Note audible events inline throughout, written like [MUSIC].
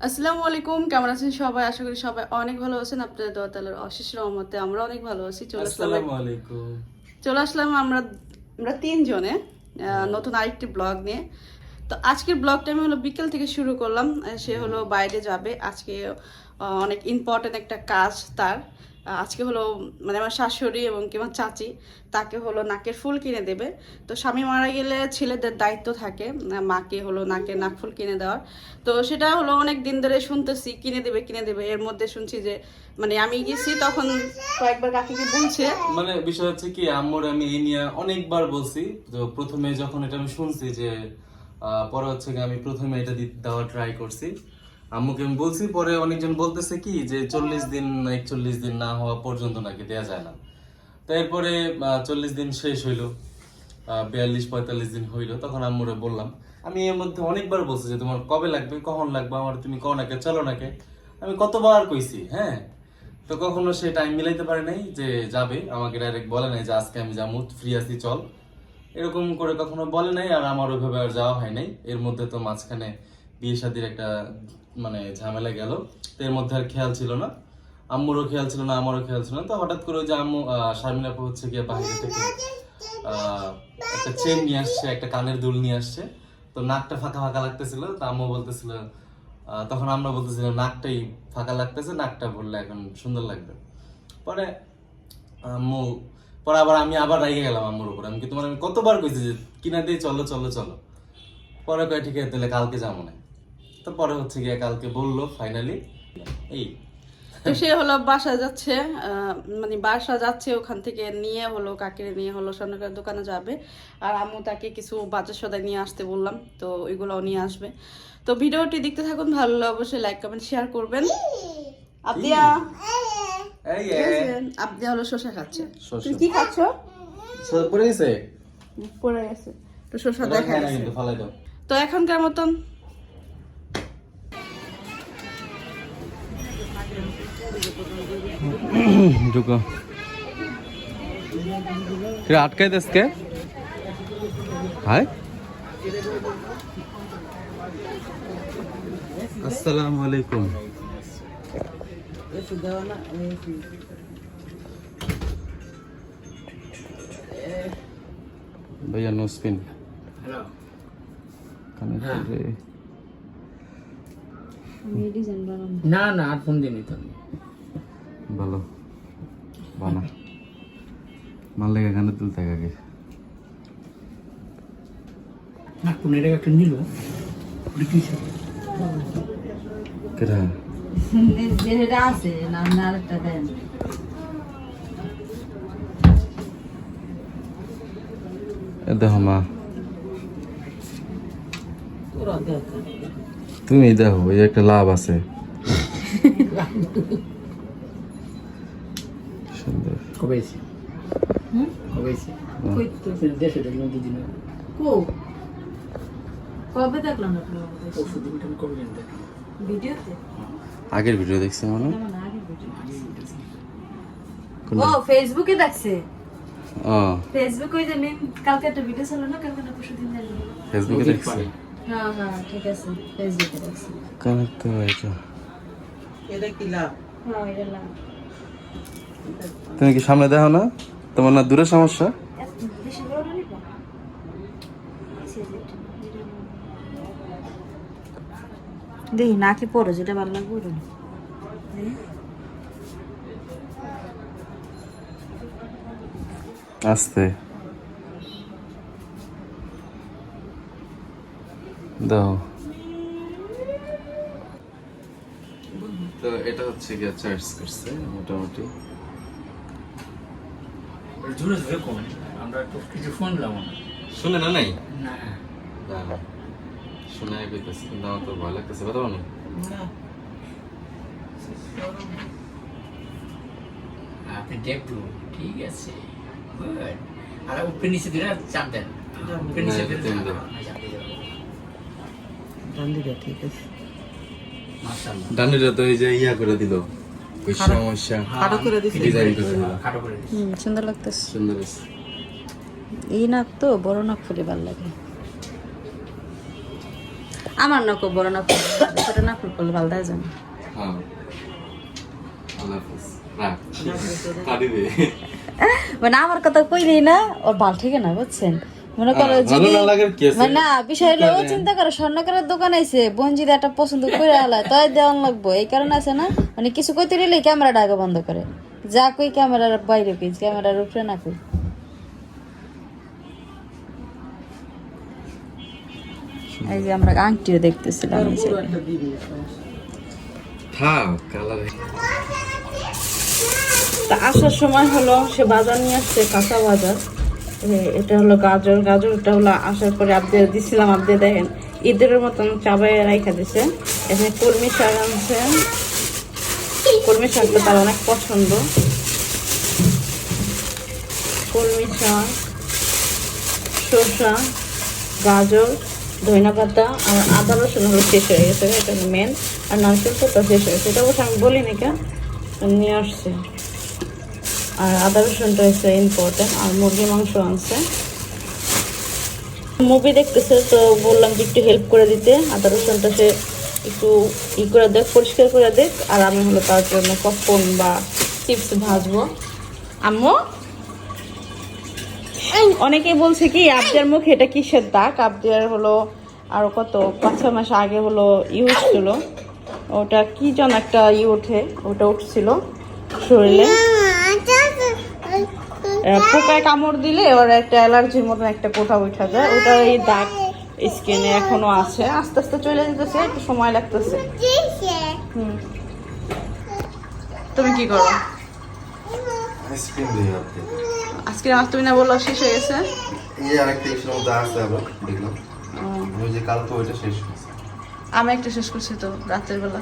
আসসালামু আলাইকুম কেমন আছেন সবাই? আশা করি সবাই অনেক ভালো আছেন। আপনাদের দোয়া তালার অশেষ রহমতে আমরা অনেক ভালো আছি। চলে আসলাম আলাইকুম। চলে আসলাম আমরা আমরা তিনজনে আহ, নতুন আরেকটি ব্লগ নিয়ে। তো আজকের ব্লগটা আমি হলো বিকেল থেকে শুরু করলাম। সে হলো বাইরে যাবে। আজকে অনেক ইম্পর্টেন্ট একটা কাজ তার। আজকে হলো মানে আমার শাশুড়ি এবং কি আমার চাচি, তাকে হলো নাকের ফুল কিনে দেবে। তো স্বামী মারা গেলে ছেলেদের দায়িত্ব থাকে মাকে হলো নাকের নাক ফুল কিনে দেওয়ার। তো সেটা হলো অনেক দিন ধরে শুনতেছি, কিনে দেবে কিনে দেবে। এর মধ্যে শুনছি যে মানে আমি গেছি তখন কয়েকবার কাকিকে বলছে। মানে বিষয় হচ্ছে কি, আম্মুর আমি এই নিয়ে অনেকবার বলছি। তো প্রথমে যখন এটা আমি শুনছি যে পরে হচ্ছে আমি প্রথমে এটা দেওয়ার ট্রাই করছি। আম্মুকে আমি বলছি, পরে অনেকজন বলতেছে কি যে চল্লিশ দিন, একচল্লিশ দিন না হওয়া পর্যন্ত নাকি দেয়া যায় না। তো এরপরে চল্লিশ দিন শেষ হইল বিয়াল্লিশ, পঁয়তাল্লিশ দিন হইল, তখন আম্মুরে বললাম, আমি এর মধ্যে অনেকবার বলছি যে তোমার কবে লাগবে, কখন লাগবে, আমার তুমি কও নাকে, চলো নাকে। আমি কতবার কইছি হ্যাঁ? তো কখনো সে টাইম মিলাইতে পারে নাই যে যাবে, আমাকে ডাইরেক্ট বলে নাই যে আজকে আমি যাব ফ্রি আছি, চল। এরকম করে কখনো বলে নাই, আর আমার ওইভাবে আর যাওয়া হয় নাই। এর মধ্যে তো মাঝখানে বিয়ে শাদির একটা মানে ঝামেলা গেল। তো এর মধ্যে আর খেয়াল ছিল না। আম্মুরও খেয়াল ছিল না, আমারও খেয়াল ছিল না। তো হঠাৎ করে যে আম্মু শারমিন আপু হচ্ছে গিয়ে বাইরে থেকে একটা চেন নিয়ে আসছে, একটা কানের দুল নিয়ে আসছে। তো নাকটা ফাঁকা ফাঁকা লাগতেছিল। তো আম্মু বলতেছিল তখন আমরা বলতেছিলাম নাকটাই ফাঁকা লাগতেছে, নাকটা ভরলে এখন সুন্দর লাগবে। পরে আম্মু, পরে আবার আমি আবার রেগে গেলাম আম্মুর উপর। আমি কি তোমার, আমি কতবার কইছি যে কিনা দিয়ে চলো চলো চলো। পরে কয়, ঠিক আছে, তাহলে কালকে যাব না। তো পরে হচ্ছে গিয়ে কালকে বলল ফাইনালি এই। তো সে হলো বাসা যাচ্ছে মানে বাসা যাচ্ছে ওখান থেকে নিয়ে হলো কাকিরে নিয়ে হলো স্বর্ণকার দোকানে যাবে। আর আম্মু তাকে কিছু বাজার সদায় নিয়ে আসতে বললাম তো ওইগুলোও নিয়ে আসবে। তো ভিডিওটি দেখতে থাকুন ভালো লাগলে অবশ্যই লাইক কমেন্ট শেয়ার করবেন। এই আবদিয়া হলো শসা খাচ্ছে। তুমি কি খাচ্ছ? পড়ে গেছে? পড়ে গেছে। তো শসা দেখা তো এখনকার মতন [CLEARS THROAT] ঢুকো কে আটকাই দেশকে হাই আসসালামু আলাইকুম भैया नो स्पिन না না আর ফোন দিইনি তো আমি। ভালো। বানা। মাল লেগে গানে তুলতে আগে না ফোন এটা একটা নিল। ওটা কি ছিল? কেরা? যেটা আছে না না আরেকটা দেন। দেখো মা। তুমি দেখো যে একটা লাভ আছে। [LAUGHS] কবে এসে কই তো? দেশে দেখলাম দুদিন। কো? কবে দেখলাম আপনার পরশু দিন কবে জানি দেখ ভিডিওতে? আগের ভিডিও দেখছি। মনে? ও ফেসবুকে দেখছে? ও। ফেসবুক ওই যে মেম কালকে একটা ভিডিও ছিল না? কালকে না পরশু দিন দেখলাম ফেসবুকে দেখছি। হ্যাঁ হ্যাঁ ঠিক আছে ফেসবুকে দেখছি। কানেক্ট তো হয়েছে হ্যাঁ এটা লাভ। তুমি কি সামনে দেখো না? তোমার না দূরে সমস্যা। বড় না দেখি নাকি পড়ো যেটা ভালো লাগবে ওটা আস্তে। দাও। তো এটা হচ্ছে গিয়ে চার্জ করছে মোটামুটি। জোরে জোরে কম। আমরা একটু কিছু শুনলাম না শুনে না নাই? না। না শুনে কইতেছে কিন্তু আমার তো ভয় লাগতেছে কথা বলো আপনি দেখল ঠিক আছে। আর উপরে নিচে দিলে চাপ দেন। উপরে নিচে দিলে তেমন চাপ দেব। দেন। চাপ দিয়ে ডান্ডিটা তো এই যে ইয়া করে দিল। সমস্যা খাটো করে ডিজাইন করে খাটো করে দিছি। হুম সুন্দর লাগতেছে সুন্দর হয়েছে। এই নাক তো বড় নাক ফুলে ভালো লাগে আমার বড় ছোট করলে ভালো দেয় জানি হ্যাঁ কাটিবে মানে আমার কথা কইলি না ওর ভালো ঠিক না বুঝছেন মনে করো হ্যাঁ, যদি আছে? মানে না বিষয় হলো ও চিন্তা করো স্বর্ণকারের দোকান একটা পছন্দ করে আলায় তাই দেওয়ান লাগবো। এই কারণে আছে না মানে কিছু কইতে দিলে ক্যামেরাটা আগে বন্ধ করে। যা কই ক্যামেরার বাইরে কই ক্যামেরার উপরে না কই। এই যে আমরা আংটিও দেখতেছিলাম আসার সময় হলো সে বাজার নিয়ে আসছে কাঁচা বাজার। এটা হলো গাজর। গাজরটা হলো আসার পরে আপনি দিছিলাম আপনি দেখেন ঈদের মতন চাবাই রাইখা দিছে। এখানে কলমি শাক আনছে। কলমি শাকটা তার অনেক পছন্দ। কলমি শাক, শসা, গাজর ধনিয়া পাতা, আর আদা রসুন হলো শেষ হয়ে গেছে, এটা মেন আর নারকেল পাতা শেষ হয়ে গেছে। এটা অবশ্য আমি বলিনি কেন? নিয়ে আসছে। আর আদা রসুনটা হচ্ছে ইম্পর্টেন্ট আর মুরগি মাংস আনছে। মুভি দেখতেছে, তো বললাম যে একটু হেল্প করে দিতে, আদা রসুনটা সে একটু ই করে দেখ, পরিষ্কার করে দেখ, আর আমি হলো তার জন্য পপকর্ন বা চিপস ভাজবো। আম্মু? অনেকেই বলছে কি আবজার মুখ এটা কিসের দাগ? আবজার হলো আর কত, পাঁচ, ছয় মাস আগে হলো ই উঠছিল। ওটা কি যেন একটা ই ওঠে, ওটা উঠছিল শরীরে। পোকায় কামড় দিলে ওর একটা অ্যালার্জির মতন একটা কোঠা উঠা যায়। ওটা এই দাগ স্কিনে এখনও আছে। আস্তে আস্তে চলে যেতেছে একটু সময় লাগতেছে। হুম। তুমি কি করো? আজকে আমার তুমি না বলল শেষ হয়ে গেছে? এই আরেকটা ইসের মধ্যে আছে আবার দেখলাম। ও, আমি যে কালকে ওইটা শেষ করছি আমি একটা শেষ করছি তো রাতের বেলা।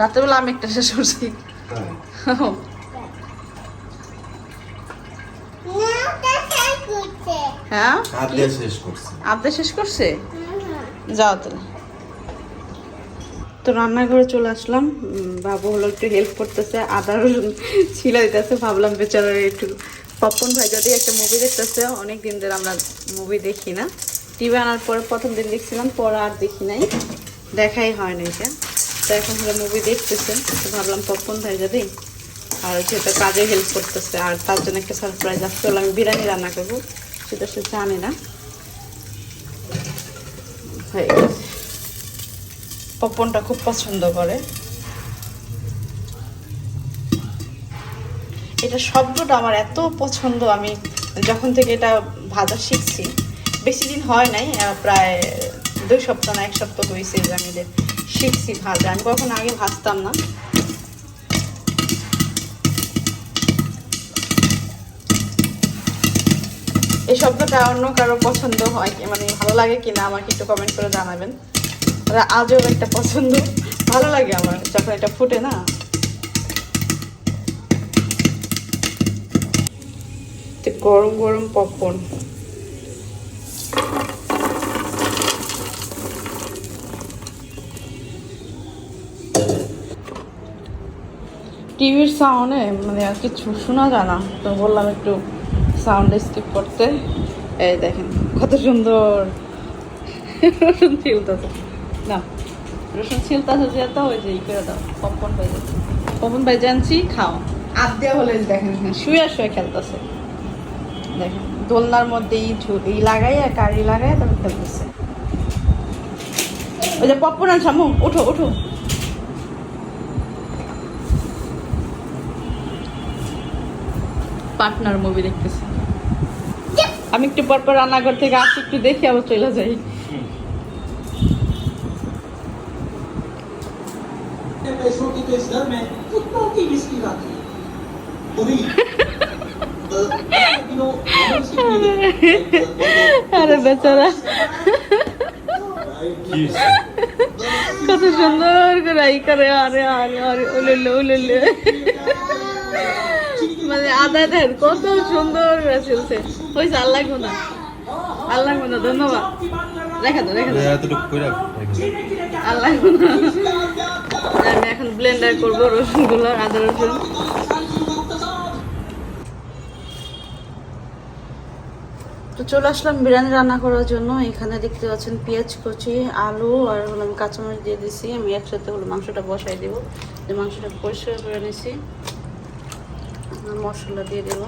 রাতের বেলা আমি একটা শেষ করছি তাই হ্যাঁ? হাত শেষ করছি। শেষ করছে? যাও তাহলে। তো রান্নাঘরে চলে আসলাম। বাবু হলো একটু হেল্প করতেছে আদা রসুন ছিলা দিতেছে ভাবলাম বেচারা একটু পপকর্ন ভাই যদি একটা মুভি দেখতেছে। অনেক দিন ধরে আমরা মুভি দেখি না। টিভি আনার পরে প্রথম দিন দেখছিলাম পরে আর দেখি নাই। দেখাই হয় না এটা। তো এখন হলো মুভি দেখতেছে। তো ভাবলাম পপকর্ন ভাই যদি আর যেটা কাজে হেল্প করতেছে। আর তার জন্য একটা সারপ্রাইজ আজকে হলো আমি বিরিয়ানি রান্না করব। সেটা সে জানে না। পপকর্নটা খুব পছন্দ করে। এটা শব্দটা আমার এত পছন্দ, আমি যখন থেকে এটা ভাজা শিখছি, বেশি দিন হয় নাই প্রায় দুই সপ্তাহ না, এক সপ্তাহ হয়েছে যে আমি শিখছি ভাজা। আমি কখন আগে ভাজতাম না। এই শব্দটা অন্য কারও পছন্দ হয় মানে ভালো লাগে কিনা আমাকে একটু কমেন্ট করে জানাবেন। আজও একটা পছন্দ। ভালো লাগে আমার, যখন এটা ফুটে না। গরম গরম পপকর্ন টিভির সাউন্ডে মানে আর কিছু শোনা যায় না, তো বললাম একটু সাউন্ড স্কিপ করতে। এই দেখেন কত সুন্দর। রসুন ছিলতেছে। না রসুন ছিলতেছে যেহেতু ওই যে ই করে দাও পপকর্ন বাইজে পপকর্ন বাইজে আনছি খাও। আপ দেওয়া হলে দেখেন শুয়ে শুয়ে খেলতেছে। দেখেন দোলনার মধ্যে ই ই লাগাই আর কারি লাগাই তারপর খেলতেছে। ওই যে পপকর্ন আনছি আম্মু ওঠো ওঠো পার্টনার মুভি দেখতেছি আমি একটু পর পর রান্নাঘর থেকে আসি একটু দেখে আবার চলে যাই पैसों की तो इस घर में कुत्तों की विस्की आती है पूरी दिनों আরে বেচারা কত সুন্দর করে ই করে আরে আরে আরে উলুলে উলুলে মানে আদা দেন কত সুন্দর চলছে। হয়েছে আল্লাহ গুনা আল্লাহ গুনা ধন্যবাদ। রেখা রেখা এতটুকু করে আমি এখন ব্লেন্ডার করব রসুনগুলো আদা রসুন। তো চলে আসলাম বিরিয়ানি রান্না করার জন্য। এখানে দেখতে পাচ্ছেন পেঁয়াজ কুচি আলু আর হলো আমি কাঁচামরিচ দিয়ে দিছি। আমি একসাথে হলো মাংসটা বসাই দেবো। যে মাংসটা পরিষ্কার করে নিছি। আর মশলা দিয়ে দেবো।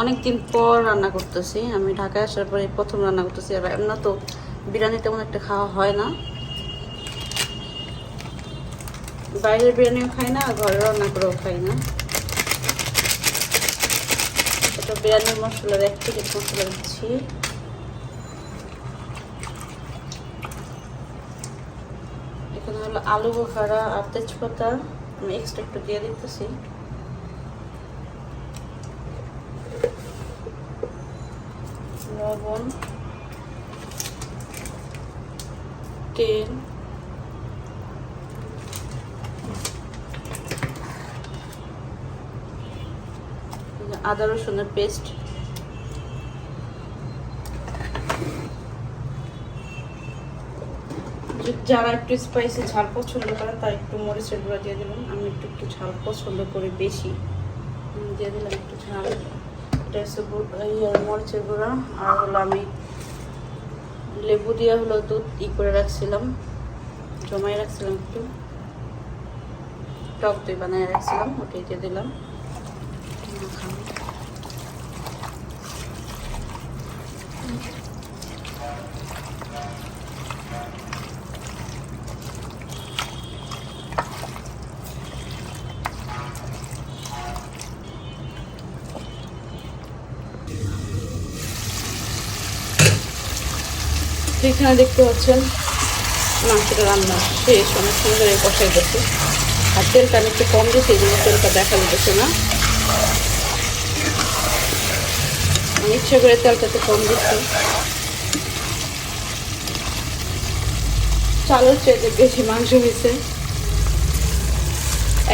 অনেকদিন পর রান্না করতেছি। আমি ঢাকায় আসার পরে প্রথম রান্না করতেছি। আর এমন তো বিরিয়ানি তেমন একটা খাওয়া হয় না। বাইরের বিরিয়ানিও খাই না আর ঘরে রান্না করেও খাই না। এটা বিরিয়ানির মশলার এক প্যাকেট মশলা দিচ্ছি। এখানে হলো আলু বোখারা আর তেজপাতা। আমি এক্সট্রা একটু দিয়ে দিতেছি। লবণ তেল আদা রসুনের পেস্ট যারা একটু স্পাইসি ঝাল পছন্দ করে তারা একটু মরিচের গুঁড়া দিয়ে দিলাম আমি একটু একটু ঝাল পছন্দ করি বেশি। দিয়ে দিলাম একটু ঝাল। এটা হচ্ছে মরিচের গুঁড়া। আর হলো আমি লেবু দিয়ে হলো দুধ ই করে রাখছিলাম। জমাই রাখছিলাম একটু। টক দই বানিয়ে রাখছিলাম, ওটাই দিয়ে দিলাম। এখানে দেখতে পাচ্ছেন মাংসটা রান্না শেষ, অনেক সুন্দর এই কষাই দিচ্ছে আর তেলটা আমি একটু কম দিয়েছি, এই জন্য তেলটা দেখা যেতেছে না। আমি ইচ্ছা করে তেলটা একটু কম দিচ্ছি। চালের চেয়ে বেশি মাংস হয়েছে।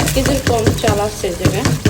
এক কেজির কম চাল আসছে জায়গায়।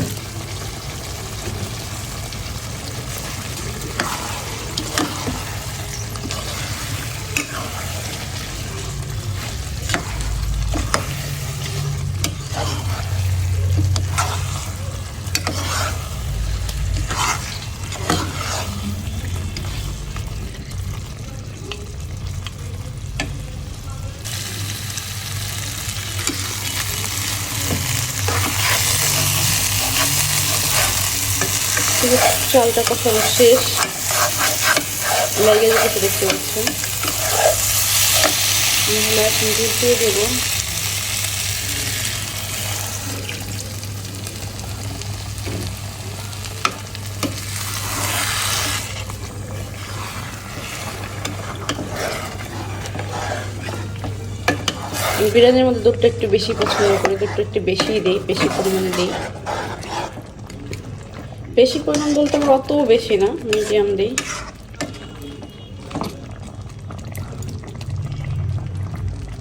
শুধু চালটা কষানো শেষ। লেগে যেতে দেখতে পাচ্ছেন। দিয়ে বিরিয়ানির মধ্যে দুধটা একটু বেশি পছন্দ করি, দুধটা একটু বেশি দিই, বেশি পরিমাণে দিই। বেশি পরিমাণ বলতে আমার অত বেশি না মিডিয়াম দিই।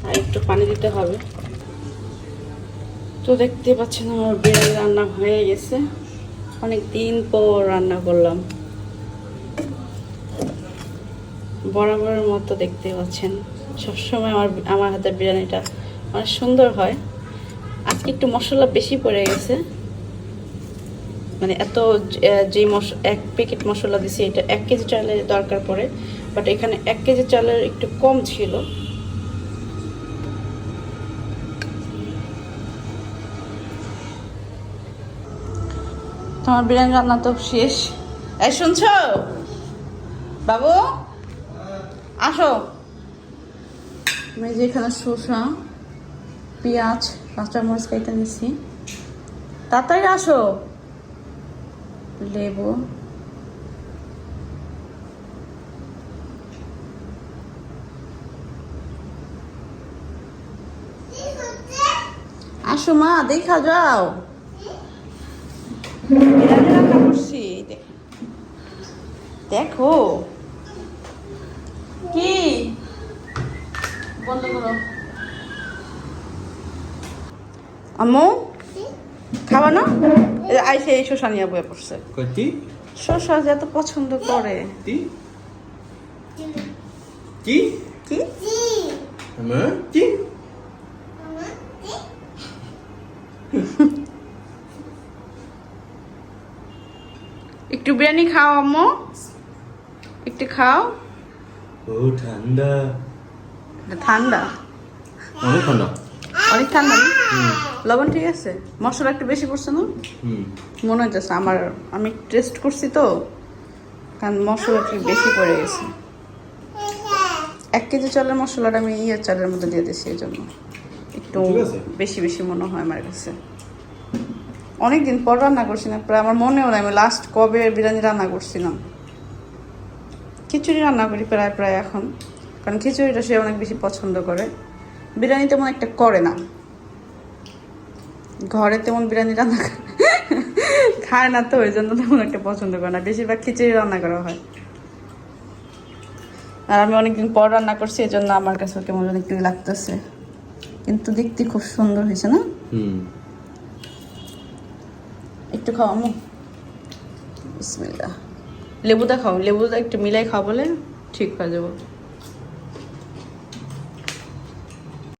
আর একটু পানি দিতে হবে। তো দেখতে পাচ্ছেন আমার বিরিয়ানি রান্না হয়ে গেছে। অনেক দিন পর রান্না করলাম। বরাবরের মতো দেখতে পাচ্ছেন। সবসময় আমার আমার হাতে বিরিয়ানিটা অনেক সুন্দর হয়। আজকে একটু মশলা বেশি পড়ে গেছে। মানে এত যে- এক প্যাকেট মশলা দিছি, এটা এক কেজি চালের দরকার পড়ে বাট এখানে এক কেজি চালের একটু কম ছিল। তোমার বিরিয়ানি রান্না তো শেষ। এই শুনছ? বাবু? আসো। আমি যে এখানে শসা, পেঁয়াজ, কাঁচামরিচ কেটে নিছি। তাড়াতাড়ি আসো। লেবু। আসো মা দেখা যাও। রান্না করছি দেখো। কি? বন্ধ করো। আম্মু? খাবা না? আইসে এই শসা নিয়ে বয়ে পড়ছে। শসা যে এত পছন্দ করে। কি কি কি একটু বিরিয়ানি খাও আম্মু। একটু খাও। ও ঠান্ডা। ঠান্ডা। অনেক ঠান্ডা অনেক ঠান্ডা না? লবণ ঠিক আছে? মশলা একটু বেশি পড়ছে না? মনে হচ্ছে আমার আমি টেস্ট করছি তো কারণ মশলা একটু বেশি পড়ে গেছে। এক কেজি চালের মশলাটা আমি ইয়ে চালের মধ্যে দিয়ে দিয়েছি এই জন্য। একটু বেশি বেশি মনে হয় আমার কাছে। অনেকদিন পর রান্না করছি না প্রায় আমার মনেও নাই আমি লাস্ট কবে বিরিয়ানি রান্না করছিলাম। খিচুড়ি রান্না করি প্রায় প্রায় এখন কারণ খিচুড়িটা সে অনেক বেশি পছন্দ করে। বিরিয়ানি তেমন একটা করে না। ঘরে তেমন বিরিয়ানি রান্না করে- খায় না তো ওই জন্য তেমন একটা পছন্দ করে না। বেশিরভাগ খিচুড়ি রান্না করা হয়। আর আমি অনেকদিন পর রান্না করছি এই জন্য আমার কাছে কেমন যেন একটু লাগতেছে। কিন্তু দেখতে খুব সুন্দর হয়েছে না? একটু খাও আমু লেবুটা খাও। লেবুটা একটু মিলাই খাও বলে ঠিক হয়ে যাব।